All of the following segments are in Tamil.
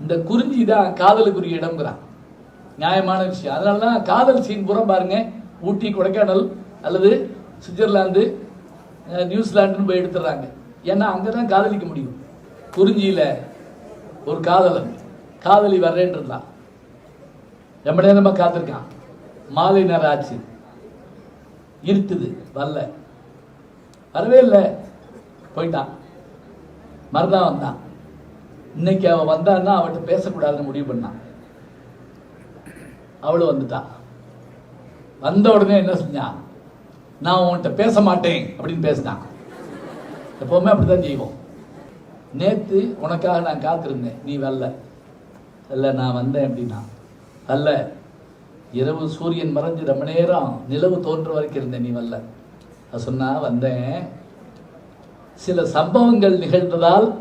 இந்த குறிஞ்சி தான் காதலுக்குரிய இடம்ங்கிறான் நியாயமான விஷயம். அதனால தான் காதல் சீன் பூரா பாருங்க. ஊட்டி கொடைக்கானல் அல்லது சுவிட்சர்லாந்து அஹ், நியூசிலாந்துன்னு போய் எடுத்துடுறாங்க. ஏன்னா அங்கே தான் காதலிக்க முடியும். குறிஞ்சியில் ஒரு காதலன். காதலி வர்றேன்றான் ரொம்ப நேரமாக காத்திருக்கான். மாலை நேரம் ஆச்சு. இருட்டுது வரல. வரவே இல்லை. போயிட்டான். மறுநாள் வந்தான். இன்னைக்கு அவன் வந்தான்னா அவட்ட பேசக்கூடாதுன்னு முடிவு பண்ணான். அவளும் வந்துட்டான் வந்த உடனே என்ன செஞ்சான் நான் உன்கிட்ட பேச மாட்டேன் அப்படின்னு பேசினான். எப்பவுமே அப்படித்தான் செய்வோம். நேத்து உனக்காக நான் காத்திருந்தேன். நீ வரல. இல்லை நான் வந்தேன் அப்படின்னா வரல இரவு சூரியன் மறைஞ்சு ரொம்ப நேரம் நிலவு தோன்ற வரைக்கும் இருந்தேன். நீ வரல. அது சொன்னா வந்தேன். சில சம்பவங்கள் நிகழ்ந்ததால்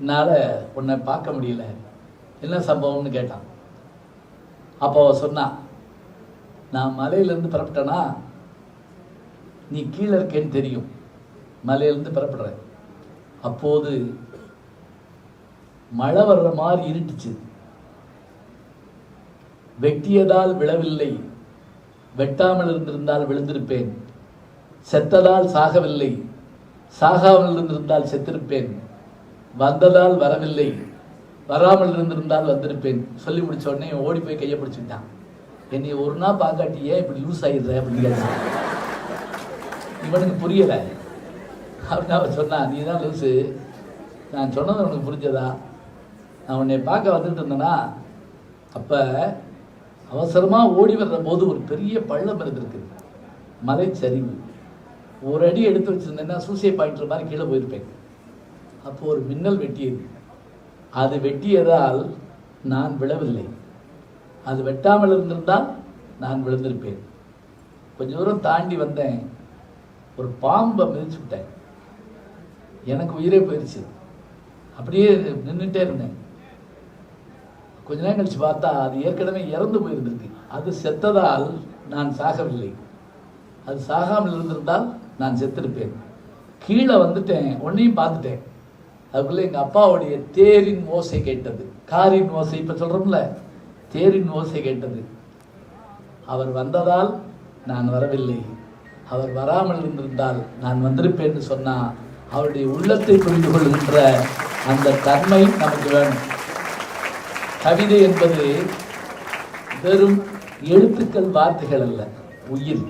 என்னால் உன்னை பார்க்க முடியல. என்ன சம்பவம்னு கேட்டான். அப்போ அவள் சொன்னா நான் மலையிலேருந்து புறப்பட்டேனா? நீ கீழே இருக்கேன்னு தெரியும். மலையிலேருந்து புறப்படுற. அப்போது மழை வர்ற மாதிரி இருட்டுச்சு. வெட்டியதால் விழவில்லை. வெட்டாமல் இருந்திருந்தால் விழுந்திருப்பேன். செத்ததால் சாகவில்லை. சாகாமல் இருந்திருந்தால் செத்திருப்பேன். வந்ததால் வரவில்லை. வராமல் இருந்திருந்தால் வந்திருப்பேன். சொல்லி முடிச்ச உடனே ஓடி போய் கையை பிடிச்சிட்டான். என்னை ஒரு நாள் பார்க்காட்டி ஏன் இப்படி லூஸ் ஆயிடுற அப்படின்னு இவனுக்கு புரியல. அப்படின்னு அவன் சொன்னான் நீ தான் லூசு நான் சொன்னது உனக்கு புரிஞ்சதா? நான் உன்னை பார்க்க வந்துட்டு இருந்தேன்னா அப்போ அவசரமாக ஓடி வர்ற போது ஒரு பெரிய பள்ளம் இருந்திருக்கு. மலைச்சரிவு. ஒரு அடி எடுத்து வச்சிருந்தேன்னா சூசைட் பாயிண்ட் மாதிரி கீழே போயிருப்பேன். அப்போ ஒரு மின்னல் வெட்டியது. அது வெட்டியதால் நான் விழவில்லை. அது வெட்டாமல் இருந்திருந்தால் நான் விழுந்திருப்பேன். கொஞ்ச தூரம் தாண்டி வந்தேன். ஒரு பாம்பை மிதிச்சு விட்டேன். எனக்கு உயிரே போயிடுச்சு அப்படியே நின்றுட்டே இருந்தேன். கொஞ்ச நேரம் கழிச்சு பார்த்தா அது ஏற்கனவே இறந்து போயிருந்திருக்கு. அது செத்ததால் நான் சாகவில்லை. அது சாகாமல் இருந்திருந்தால் நான் செத்திருப்பேன். கீழே வந்துட்டேன். உன்னையும் பார்த்துட்டேன். அதுக்குள்ள எங்க அப்பாவுடைய தேரின் ஓசை கேட்டது. காரின் ஓசை இப்ப சொல்றோம்ல தேரின் ஓசை கேட்டது. அவர் வந்ததால் நான் வரவில்லை. அவர் வராமல் இருந்திருந்தால் நான் வந்திருப்பேன்னு சொன்னா அவருடைய உள்ளத்தை புரிந்து கொள்கின்ற அந்த தன்மை நமக்கு வேணும். கவிதை என்பது வெறும் எழுத்துக்கள் வார்த்தைகள் அல்ல உயிர்.